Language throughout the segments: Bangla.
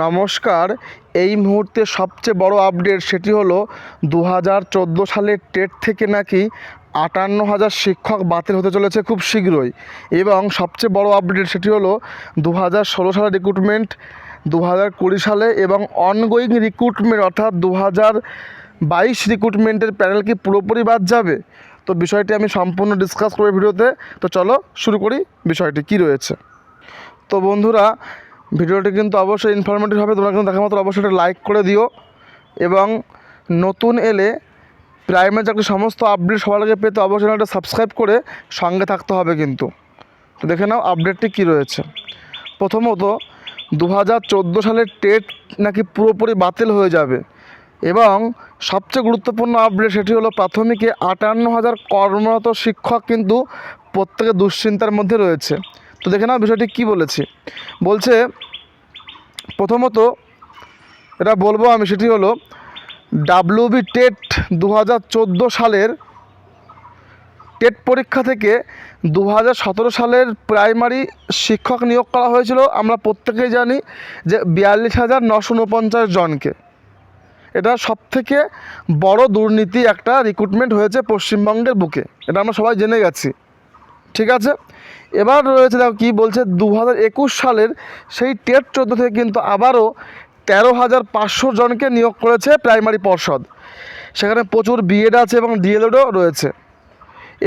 নমস্কার। এই মুহূর্তে সবচেয়ে বড় আপডেট সেটি হলো দু হাজার চোদ্দ সালের টেট থেকে নাকি আটান্ন হাজার শিক্ষক বাতিল হতে চলেছে খুব শীঘ্রই। এবং সবচেয়ে বড় আপডেট সেটি হলো দু হাজার ষোলো সালের রিক্রুটমেন্ট দু হাজার কুড়ি সালে এবং অনগোয়িং রিক্রুটমেন্ট অর্থাৎ দু হাজার বাইশ রিক্রুটমেন্টের প্যানেল কি পুরোপুরি বাদ যাবে? তো বিষয়টি আমি সম্পূর্ণ ডিসকাস করব ভিডিওতে। তো চলো শুরু করি বিষয়টি, কী রয়েছে? তো বন্ধুরা ভিডিওটি কিন্তু অবশ্যই ইনফরমেটিভ হবে, তোমরা কিন্তু দেখার মতো অবশ্যই একটা লাইক করে দিও। এবং নতুন এলে প্রাইমারি চাকরির সমস্ত আপডেট সবার আগে পেতে অবশ্যই একটা সাবস্ক্রাইব করে সঙ্গে থাকতে হবে কিন্তু। তো দেখে নাও আপডেটটি কী রয়েছে। প্রথমত দু হাজার চোদ্দ সালের টেট নাকি পুরোপুরি বাতিল হয়ে যাবে। এবং সবচেয়ে গুরুত্বপূর্ণ আপডেট সেটি হলো প্রাথমিকে আটান্ন হাজার কর্মরত শিক্ষক কিন্তু প্রত্যেকে দুশ্চিন্তার মধ্যে রয়েছে। তো দেখে নাও বিষয়টি কী বলেছি। বলছে, প্রথমত এটা বলব আমি সেটি হলো, ডাব্লিউবি টেট দু হাজার চোদ্দ সালের টেট পরীক্ষা থেকে দু হাজার সতেরো সালের প্রাইমারি শিক্ষক নিয়োগ করা হয়েছিল। আমরা প্রত্যেকেই জানি যে বিয়াল্লিশ হাজার জনকে। এটা সবথেকে বড় দুর্নীতি একটা রিক্রুটমেন্ট হয়েছে পশ্চিমবঙ্গের বুকে। এটা আমরা সবাই জেনে গেছি। ঠিক আছে? এবার রয়েছে দেখো কী বলছে দু হাজার একুশ সালের সেই টেট চোদ্দ থেকে কিন্তু আবারও তেরো হাজার পাঁচশো জনকে নিয়োগ করেছে প্রাইমারি পর্ষদ। সেখানে প্রচুর বিএড আছে এবং ডিএলএডও রয়েছে।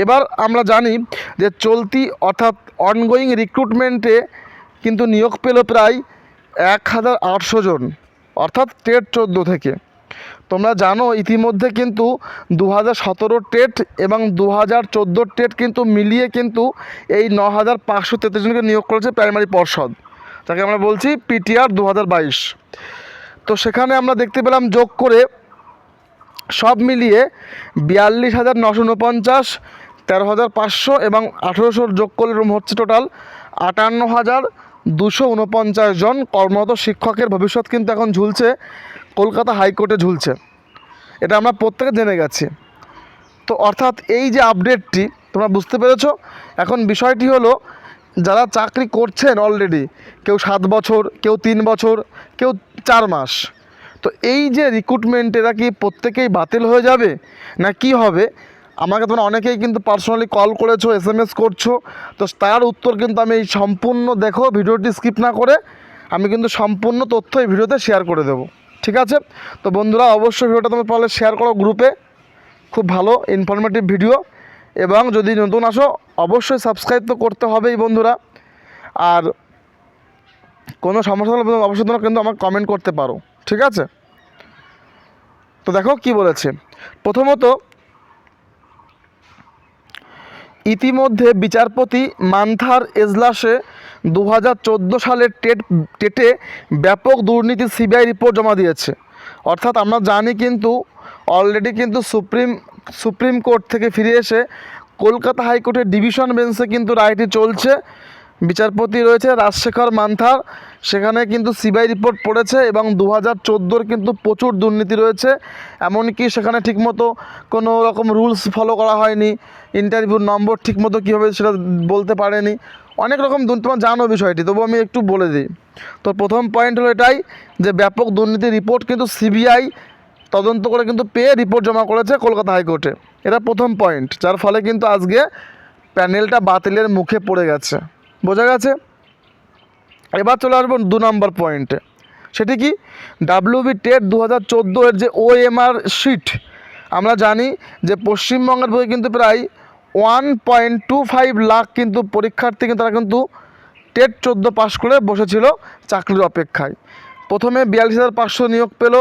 এবার আমরা জানি যে চলতি অর্থাৎ অনগোয়িং রিক্রুটমেন্টে কিন্তু নিয়োগ পেল প্রায় এক হাজার আটশো জন, অর্থাৎ টেট চোদ্দ থেকে। তোমরা জানো, ইতিমধ্যে কিন্তু দু হাজার সতেরো টেট এবং দু হাজার চোদ্দ টেট কিন্তু মিলিয়ে কিন্তু এই ন হাজার পাঁচশো তেত্রিশ জনকে নিয়োগ করেছে প্রাইমারি পর্ষদ। যাকে আমরা বলছি পিটিআর দু হাজার বাইশ। তো সেখানে আমরা দেখতে পেলাম যোগ করে সব মিলিয়ে বিয়াল্লিশ হাজার নশো উনপঞ্চাশ, তেরো হাজার পাঁচশো এবং আঠেরোশো যোগ করলে রুম হচ্ছে টোটাল আটান্ন হাজার দুশো উনপঞ্চাশ জন কর্মরত শিক্ষকের ভবিষ্যৎ কিন্তু এখন ঝুলছে। কলকাতা হাইকোর্টে ঝুলছে। এটা আমরা প্রত্যেকে জেনে গেছি। তো অর্থাৎ এই যে আপডেটটি তোমরা বুঝতে পেরেছ? এখন বিষয়টি হলো, যারা চাকরি করছেন অলরেডি কেউ সাত বছর, কেউ তিন বছর, কেউ চার মাস, তো এই যে রিক্রুটমেন্ট এরা কি প্রত্যেকেই বাতিল হয়ে যাবে? না কি হবে? আমাকে তোমরা অনেকেই কিন্তু পার্সোনালি কল করেছ এস এম এস করছ, তো তার উত্তর কিন্তু আমি এই সম্পূর্ণ, দেখো, ভিডিওটি স্কিপ না করে, আমি কিন্তু সম্পূর্ণ তথ্য এই ভিডিওতে শেয়ার করে দেবো। ঠিক আছে? তো বন্ধুরা, অবশ্যই ভিডিওটা তোমরা পারলে শেয়ার করো গ্রুপে খুব ভালো ইনফরমেটিভ ভিডিও এবং যদি নতুন আসো, অবশ্যই সাবস্ক্রাইব তো করতে হবেই বন্ধুরা। আর কোনো সমস্যা হলে অবশ্যই তোমরা কিন্তু আমাকে কমেন্ট করতে পারো। ঠিক আছে? তো দেখো কি বলেছে। প্রথমত, ইতিমধ্যে বিচারপতি মান্থার এজলাসে দু হাজার চোদ্দ সালের টেট, টেটে ব্যাপক দুর্নীতি সিবিআই রিপোর্ট জমা দিয়েছে। অর্থাৎ আমরা জানি কিন্তু অলরেডি কিন্তু সুপ্রিম সুপ্রিম কোর্ট থেকে ফিরে এসে কলকাতা হাইকোর্টের ডিভিশন বেঞ্চে কিন্তু রায়টি চলছে। বিচারপতি রয়েছে রাজশেখর মান্থার। সেখানে কিন্তু সিবিআই রিপোর্ট পড়েছে এবং দু হাজার চোদ্দোর কিন্তু প্রচুর দুর্নীতি রয়েছে। এমনকি সেখানে ঠিকমতো কোনো রকম রুলস ফলো করা হয়নি। ইন্টারভিউর নম্বর ঠিকমতো কীভাবে সেটা বলতে পারেনি। অনেক রকম তোমার জানো বিষয়টি তবু আমি একটু বলে দিই। তো প্রথম পয়েন্ট হলো এটাই যে ব্যাপক দুর্নীতি রিপোর্ট কিন্তু সিবিআই তদন্ত করে কিন্তু পেয়ে রিপোর্ট জমা করেছে কলকাতা হাইকোর্টে। এটা প্রথম পয়েন্ট যার ফলে কিন্তু আজকে প্যানেলটা বাতিলের মুখে পড়ে গেছে। বোঝা গেছে? এবার চলে আসব দু নম্বর পয়েন্টে সেটি কি? ডাব্লিউবি টেট দু হাজার চোদ্দ এর যে ওএমআর শিট আমরা জানি যে পশ্চিমবঙ্গের বই কিন্তু প্রায় one point two five lakh কিন্তু পরীক্ষার্থী কিন্তু তারা কিন্তু টেট চোদ্দ পাস করে বসেছিল চাকরির অপেক্ষায়। প্রথমে বিয়াল্লিশ হাজার পাঁচশো নিয়োগ পেল,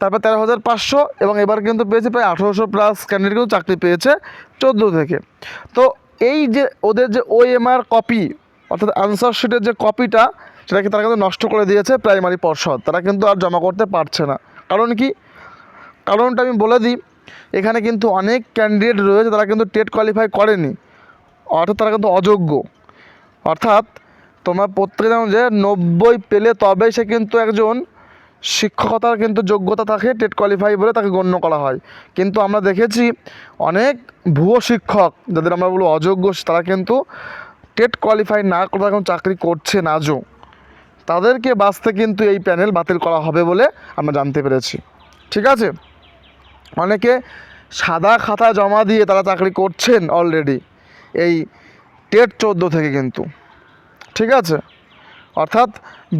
তারপর তেরো হাজার পাঁচশো এবং এবার কিন্তু পেয়েছে প্রায় আঠেরোশো প্লাস ক্যান্ডিডেট কিন্তু চাকরি পেয়েছে চোদ্দ থেকে। তো এই যে ওদের যে ওএমআর কপি অর্থাৎ আনসার শিটের যে কপিটা সেটাকে তারা কিন্তু নষ্ট করে দিয়েছে প্রাইমারি পর্ষদ। তারা কিন্তু আর জমা করতে পারছে না। কারণ কি? কারণটা আমি বলে দিই এখানে কিন্তু অনেক ক্যান্ডিডেট রয়েছে তারা কিন্তু টেট কোয়ালিফাই করেনি। অর্থাৎ তারা কিন্তু অযোগ্য। অর্থাৎ তোমরা প্রত্যেকে জানো যে নব্বই পেলে তবে সে কিন্তু একজন শিক্ষকতার কিন্তু যোগ্যতা থাকে, টেট কোয়ালিফাই বলে তাকে গণ্য করা হয়। কিন্তু আমরা দেখেছি অনেক ভুয়ো শিক্ষক, যাদের আমরা বলব অযোগ্য, তারা কিন্তু টেট কোয়ালিফাই না করে এখন চাকরি করছে আজও তাদেরকে বাঁচতে কিন্তু এই প্যানেল বাতিল করা হবে বলে আমরা জানতে পেরেছি। ঠিক আছে? অনেকে সাদা খাতা জমা দিয়ে তারা চাকরি করছেন অলরেডি এই টেট চোদ্দ থেকে কিন্তু, ঠিক আছে? অর্থাৎ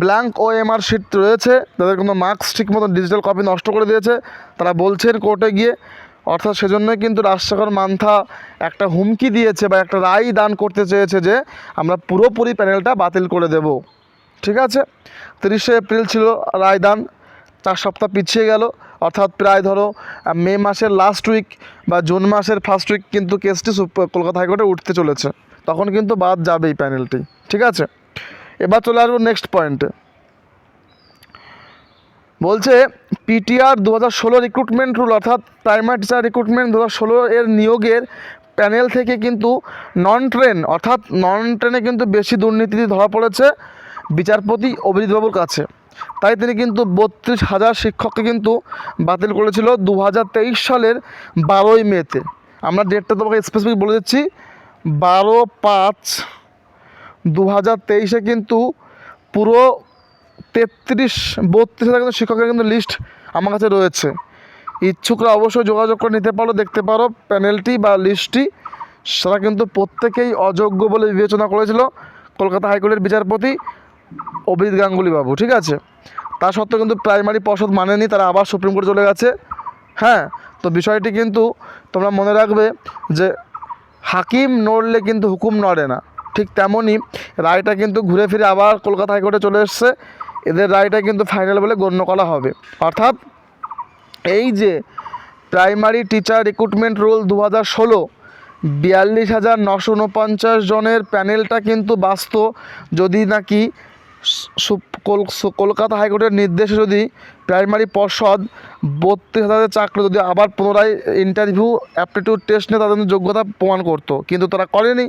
ব্ল্যাঙ্ক ও এমআর শিট রয়েছে, তাদের কোনো মার্কস ঠিক মতো ডিজিটাল কপি নষ্ট করে দিয়েছে, তারা বলছেন কোর্টে গিয়ে, অর্থাৎ সেজন্যই কিন্তু রাজশেখর মান্থা একটা হুমকি দিয়েছে বা একটা রায় দান করতে চেয়েছে যে আমরা পুরোপুরি প্যানেলটা বাতিল করে দেব, ঠিক আছে? তিরিশে এপ্রিল ছিল রায়দান চার সপ্তাহ পিছিয়ে গেল অর্থাৎ প্রায় ধরো মে মাসের লাস্ট উইক বা জুন মাসের ফার্স্ট উইক কিন্তু কেসটি কলকাতা হাইকোর্টে উঠতে চলেছে। তখন কিন্তু বাদ যাবে এই প্যানেলটি ঠিক আছে? এবার চলে আসব নেক্সট পয়েন্টে বলছে পিটিআর দু হাজার ষোলো রিক্রুটমেন্ট রুল অর্থাৎ প্রাইমারি টিচার রিক্রুটমেন্ট দু হাজার ষোলো এর নিয়োগের প্যানেল থেকে কিন্তু নন ট্রেন অর্থাৎ নন ট্রেনে কিন্তু বেশি দুর্নীতি ধরা পড়েছে বিচারপতি অভিজিৎবাবুর কাছে। তাই তিনি কিন্তু বত্রিশ হাজার শিক্ষককে কিন্তু বাতিল করেছিল দু হাজার তেইশ সালের বারোই মেতে। আমরা ডেটটা তোমাকে স্পেসিফিক বলে দিচ্ছি। বারো পাঁচ দু হাজার তেইশে কিন্তু পুরো তেত্রিশ, বত্রিশ হাজার কিন্তু শিক্ষকের কিন্তু লিস্ট আমার কাছে রয়েছে। ইচ্ছুকরা অবশ্যই যোগাযোগ করে নিতে পারো, দেখতে পারো প্যানেলটি বা লিস্টটি সেটা কিন্তু প্রত্যেকেই অযোগ্য বলে বিবেচনা করেছিল কলকাতা হাইকোর্টের বিচারপতি অভিজিৎ গাঙ্গুলি বাবু, ঠিক আছে? তা সত্ত্বেও কিন্তু প্রাইমারি পর্ষদ মানেনি, তারা আবার সুপ্রিম কোর্ট চলে গেছে। হ্যাঁ তো বিষয়টি কিন্তু তোমরা মনে রাখবে যে হাকিম নড়লে কিন্তু হুকুম নড়ে না। ঠিক তেমনই রায়টা কিন্তু ঘুরে ফিরে আবার কলকাতা হাইকোর্টে চলে এসছে। এদের রায়টা কিন্তু ফাইনাল বলে গণ্য করা হবে। অর্থাৎ এই যে প্রাইমারি টিচার রিক্রুটমেন্ট রোল দু হাজার ষোলো, বিয়াল্লিশ হাজার নশো উনপঞ্চাশ জনের প্যানেলটা কিন্তু বাস্ত যদি নাকি কলকাতা হাইকোর্টের নির্দেশে যদি প্রাইমারি পর্ষদ বত্রিশ হাজারের চাকরি যদি আবার পুনরায় ইন্টারভিউ অ্যাপটিটিউড টেস্ট নিয়ে তাদের যোগ্যতা প্রমাণ করতো। কিন্তু তারা করেনি,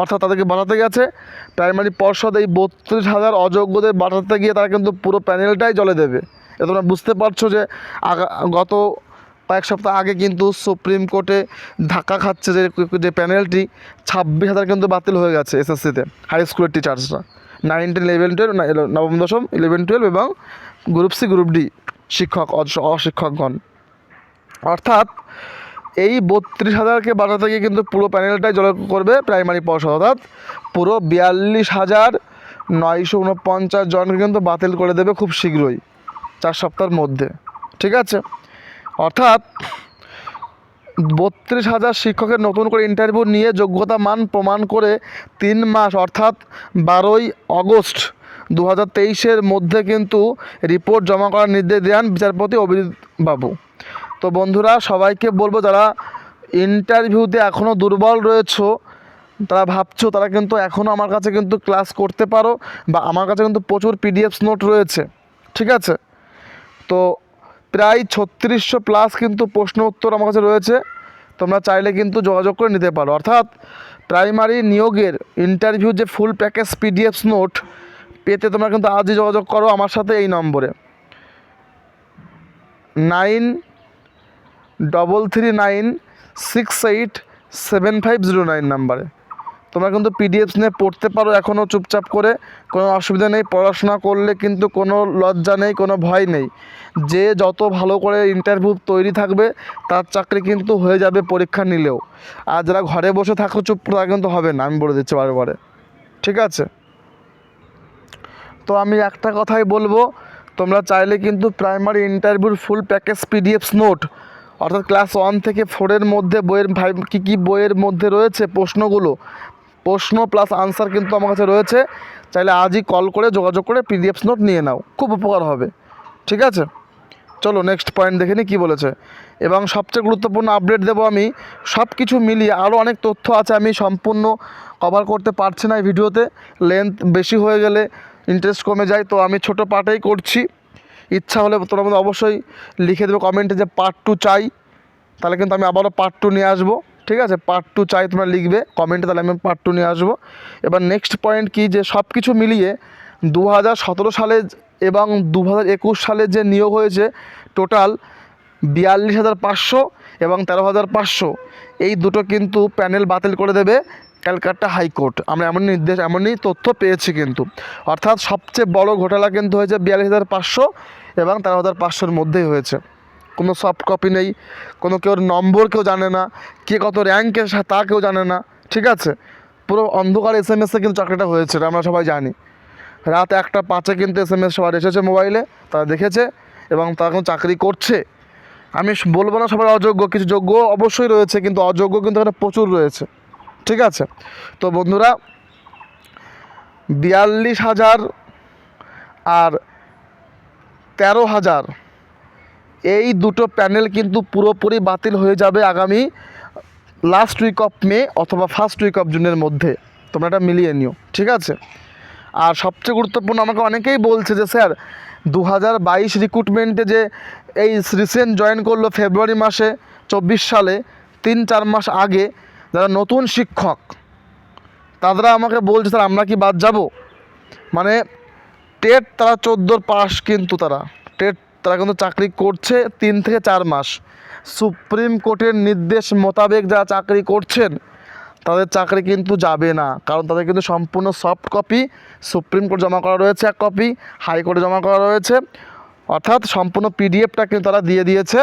অর্থাৎ তাদেরকে বাঁচাতে গেছে। প্রাইমারি পর্ষদ এই বত্রিশ হাজার অযোগ্যদের বাঁচাতে গিয়ে তারা কিন্তু পুরো প্যানেলটাই জলে দেবে। এ তোমরা বুঝতে পারছ যে গত কয়েক সপ্তাহ আগে কিন্তু সুপ্রিম কোর্টে ধাক্কা খাচ্ছে যে যে প্যানেলটি, ছাব্বিশ হাজার কিন্তু বাতিল হয়ে গেছে এসএসসিতে, হাই স্কুলের টিচার্সরা নাইন টেন ইলেভেন টুয়েলভ নবম, দশম ইলেভেন টুয়েলভ এবং গ্রুপ সি গ্রুপ ডি শিক্ষক অশিক্ষকগণ। অর্থাৎ এই বত্রিশ হাজারকে বাঁচাতে গিয়ে কিন্তু পুরো প্যানেলটাই জল করবে প্রাইমারি পর্ষদ। অর্থাৎ পুরো বিয়াল্লিশ হাজার নয়শো উনপঞ্চাশ জনকে কিন্তু বাতিল করে দেবে খুব শীঘ্রই, চার সপ্তাহের মধ্যে। ঠিক আছে? অর্থাৎ বত্রিশ হাজার শিক্ষকের নতুন করে ইন্টারভিউ নিয়ে যোগ্যতা মান প্রমাণ করে তিন মাস, অর্থাৎ বারোই অগস্ট দু হাজার তেইশের মধ্যে কিন্তু রিপোর্ট জমা করার নির্দেশ দেন বিচারপতি অভিজিৎ বাবু তো বন্ধুরা, সবাইকে বলব, যারা ইন্টারভিউতে এখনও দুর্বল রয়েছো, তারা ভাবছ, তারা কিন্তু এখনও আমার কাছে কিন্তু ক্লাস করতে পারো বা আমার কাছে কিন্তু প্রচুর পিডিএফস নোট রয়েছে, ঠিক আছে? তো প্রায় ছত্রিশশো প্লাস কিন্তু প্রশ্ন উত্তর আমার কাছে রয়েছে। তোমরা চাইলে কিন্তু যোগাযোগ করে নিতে পারো। অর্থাৎ প্রাইমারি নিয়োগের ইন্টারভিউ যে ফুল প্যাকেজ পিডিএফস নোট পেতে তোমরা কিন্তু আজই যোগাযোগ করো আমার সাথে এই নম্বরে। Nine double three nine six eight seven five zero nine নাম্বারে। তোমরা কিন্তু পিডিএফস নিয়ে পড়তে পারো এখনও চুপচাপ করে। কোনো অসুবিধা নেই, পড়াশোনা করলে কিন্তু কোনো লজ্জা নেই, কোনো ভয় নেই। যে যত ভালো করে ইন্টারভিউ তৈরি থাকবে, তার চাকরি কিন্তু হয়ে যাবে পরীক্ষা নিলেও। আর যারা ঘরে বসে থাকো চুপ, তারা কিন্তু হবে না, আমি বলে দিচ্ছি বারে ঠিক আছে? তো আমি একটা কথাই বলব, তোমরা চাইলে কিন্তু প্রাইমারি ইন্টারভিউর ফুল প্যাকেজ পিডিএফস নোট অর্থাৎ ক্লাস ওয়ান থেকে ফোরের মধ্যে বইয়ের ভাই, কী কী বইয়ের মধ্যে রয়েছে প্রশ্নগুলো প্রশ্ন প্লাস আনসার কিন্তু আমার কাছে রয়েছে। চাইলে আজই কল করে যোগাযোগ করে পিডিএফস নোট নিয়ে নাও, খুব উপকার হবে। ঠিক আছে? চলো নেক্সট পয়েন্ট দেখে নিই কী বলেছে। এবং সবচেয়ে গুরুত্বপূর্ণ আপডেট দেবো আমি সব কিছু মিলিয়ে আরও অনেক তথ্য আছে আমি সম্পূর্ণ কভার করতে পারছি না এই ভিডিওতে। লেন্থ বেশি হয়ে গেলে ইন্টারেস্ট কমে যায়, তো আমি ছোটো পার্টেই করছি। ইচ্ছা হলে তোমরা অবশ্যই লিখে দেবে কমেন্টে যে পার্ট টু চাই, তাহলে কিন্তু আমি আবারও পার্ট টু নিয়ে আসব। ঠিক আছে? পার্ট টু চাই তোমরা লিখবে কমেন্টে তাহলে আমি পার্ট টু নিয়ে আসব। এবার নেক্সট পয়েন্ট কি? যে সব কিছু মিলিয়ে দু হাজার সতেরো সালে এবং দু হাজার একুশ সালে যে নিয়োগ হয়েছে টোটাল বিয়াল্লিশ হাজার পাঁচশো এবং তেরো হাজার পাঁচশো। এই দুটো কিন্তু প্যানেল বাতিল করে দেবে ক্যালকাটা হাইকোর্ট। আমরা এমন নির্দেশ, এমনই তথ্য পেয়েছি কিন্তু। অর্থাৎ সবচেয়ে বড় ঘোটালা কিন্তু হয়েছে বিয়াল্লিশ হাজার পাঁচশো এবং তেরো হাজার পাঁচশোর মধ্যেই হয়েছে। কোনো সফট কপি নেই, কোনো কেউ নম্বর কেউ জানে না, কে কত র্যাঙ্কে তা কেউ জানে না, ঠিক আছে? পুরো অন্ধকার এস এম এসে কিন্তু চাকরিটা হয়েছে আমরা সবাই জানি। রাত একটা পাঁচে কিন্তু এস এম এস সবার এসেছে মোবাইলে তারা দেখেছে এবং তারা এখন চাকরি করছে। আমি বলব না সবার অযোগ্য, কিছু যোগ্য অবশ্যই রয়েছে, কিন্তু অযোগ্য কিন্তু এখানে প্রচুর রয়েছে, ঠিক আছে? তো বন্ধুরা, বিয়াল্লিশ হাজার আর তেরো হাজার এই দুটো প্যানেল কিন্তু পুরোপুরি বাতিল হয়ে যাবে আগামী লাস্ট উইক অফ মে অথবা ফার্স্ট উইক অফ জুনের মধ্যে। তোমরা এটা মিলিয়ে নিও, ঠিক আছে? আর সবচেয়ে গুরুত্বপূর্ণ আমাকে অনেকেই বলছে যে, স্যার দু হাজার বাইশ রিক্রুটমেন্টে যে এই রিসেন্ট জয়েন করল ফেব্রুয়ারি মাসে, চব্বিশ সালে, তিন চার মাস আগে, যারা নতুন শিক্ষক তারা আমাকে বলছে, স্যার, আমরা কি বাদ যাব? মানে টেট তারা চোদ্দোর পাস কিন্তু তারা। টেট তারা কিন্তু চাকরি করছে তিন থেকে চার মাস। সুপ্রিম কোর্টের নির্দেশ মোতাবেক যারা চাকরি করছেন, তাদের চাকরি কিন্তু যাবে না। কারণ তাদের কিন্তু সম্পূর্ণ সফট কপি, সুপ্রিম কোর্ট জমা করা রয়েছে এক কপি, হাইকোর্টে জমা করা রয়েছে। অর্থাৎ সম্পূর্ণ পিডিএফটা কিন্তু তারা দিয়ে দিয়েছে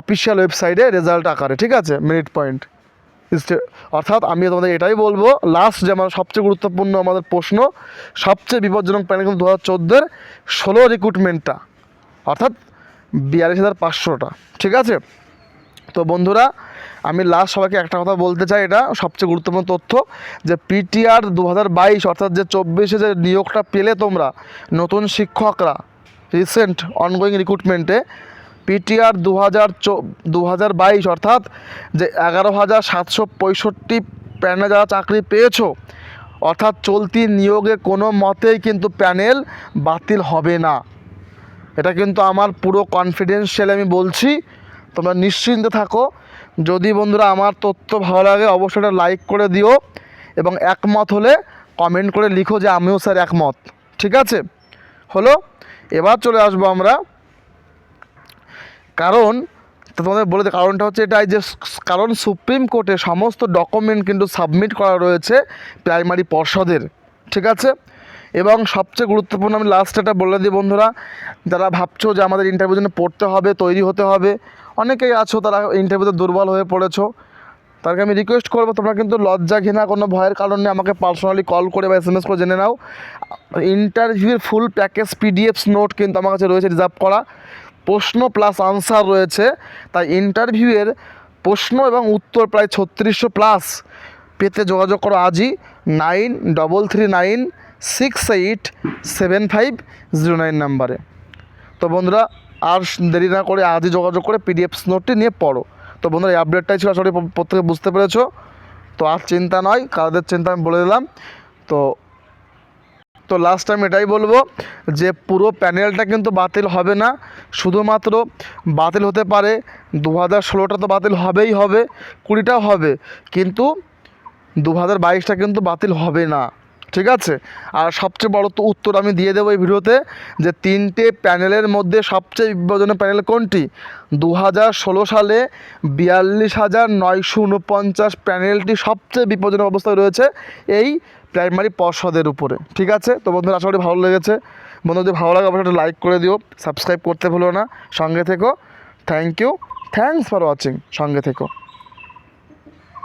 অফিসিয়াল ওয়েবসাইটে রেজাল্ট আকারে, ঠিক আছে? Minute point. অর্থাৎ আমি তোমাদের এটাই বলব লাস্ট যে আমার সবচেয়ে গুরুত্বপূর্ণ আমাদের প্রশ্ন, সবচেয়ে বিপজ্জনক প্যানেল কিন্তু দু হাজার চোদ্দোর, ষোলো রিক্রুটমেন্টটা অর্থাৎ বিয়াল্লিশ হাজার পাঁচশোটা, ঠিক আছে? তো বন্ধুরা, আমি লাস্ট সবাইকে একটা কথা বলতে চাই, এটা সবচেয়ে গুরুত্বপূর্ণ তথ্য যে পিটিআর দু হাজার বাইশ, অর্থাৎ যে চব্বিশে যে নিয়োগটা পেলে তোমরা, নতুন শিক্ষকরা রিসেন্ট অনগোয়িং রিক্রুটমেন্টে পিটিআর দু হাজার দু হাজার বাইশ, অর্থাৎ যে এগারো হাজার সাতশো পঁয়ষট্টি প্যানেলে যারা চাকরি পেয়েছ, অর্থাৎ চলতি নিয়োগে কোনো মতেই কিন্তু প্যানেল বাতিল হবে না। এটা কিন্তু আমার পুরো কনফিডেন্সিয়াল আমি বলছি। তোমরা নিশ্চিন্তে থাকো। যদি বন্ধুরা আমার তথ্য ভালো লাগে, অবশ্যই এটা লাইক করে দিও এবং একমত হলে কমেন্ট করে লিখো যে আমিও স্যার একমত। ঠিক আছে? হলো, এবার চলে আসব আমরা। কারণ তোমাদের বলে দিই, কারণটা হচ্ছে এটাই যে, কারণ সুপ্রিম কোর্টে সমস্ত ডকুমেন্ট কিন্তু সাবমিট করা রয়েছে প্রাইমারি পর্ষদের। ঠিক আছে? এবং সবচেয়ে গুরুত্বপূর্ণ আমি লাস্ট এটা বলে দিই বন্ধুরা, যারা ভাবছ যে আমাদের ইন্টারভিউ জন্য পড়তে হবে, তৈরি হতে হবে, অনেকেই আছো তারা ইন্টারভিউতে দুর্বল হয়ে পড়েছো, তাদেরকে আমি রিকোয়েস্ট করব, তোমরা কিন্তু লজ্জা ঘৃণা, কোনো ভয়ের কারণে আমাকে পার্সোনালি কল করে বা এস এম এস করে জেনে নাও। ইন্টারভিউর ফুল প্যাকেজ পিডিএফস নোট কিন্তু আমার কাছে রয়েছে রিজার্ভ করা। প্রশ্ন প্লাস আনসার রয়েছে, তাই ইন্টারভিউয়ের প্রশ্ন এবং উত্তর প্রায় ছত্রিশশো প্লাস পেতে যোগাযোগ করো আজই nine double three nine six eight seven five zero nine নাম্বারে। তো বন্ধুরা, আর দেরি না করে আজই যোগাযোগ করে পিডিএফ নোটটি নিয়ে পড়ো। তো বন্ধুরা, এই আপডেটটাই ছিল আসলে প্রত্যেকে বুঝতে পেরেছ। তো আর চিন্তা নয় কাদের চিন্তা আমি বলে দিলাম। তো তো লাস্ট টাইম এটাই বলব যে, পুরো প্যানেলটা কিন্তু বাতিল হবে না। শুধুমাত্র বাতিল হতে পারে দু হাজার ষোলোটা তো বাতিল হবেই হবে, কুড়িটাও হবে। কিন্তু দু হাজার বাইশটা কিন্তু বাতিল হবে না। ঠিক আছে? আর সবচেয়ে বড় তো উত্তর আমি দিয়ে দেবো এই ভিডিওতে যে তিনটে প্যানেলের মধ্যে সবচেয়ে বিপজ্জনক প্যানেল কোনটি? দু হাজার ষোলো সালে বিয়াল্লিশ হাজার নয়শো উনপঞ্চাশ প্যানেলটি সবচেয়ে বিপজ্জনক অবস্থায় রয়েছে এই প্রাইমারি পর্ষদের উপরে। ঠিক আছে? তো বন্ধুরা, আশা করি ভালো লেগেছে। বন্ধু যদি ভালো লাগে অবশ্যই লাইক করে দিও। সাবস্ক্রাইব করতে ভুলো না। সঙ্গে থেকো। Thank you thanks for watching সঙ্গে থেকো।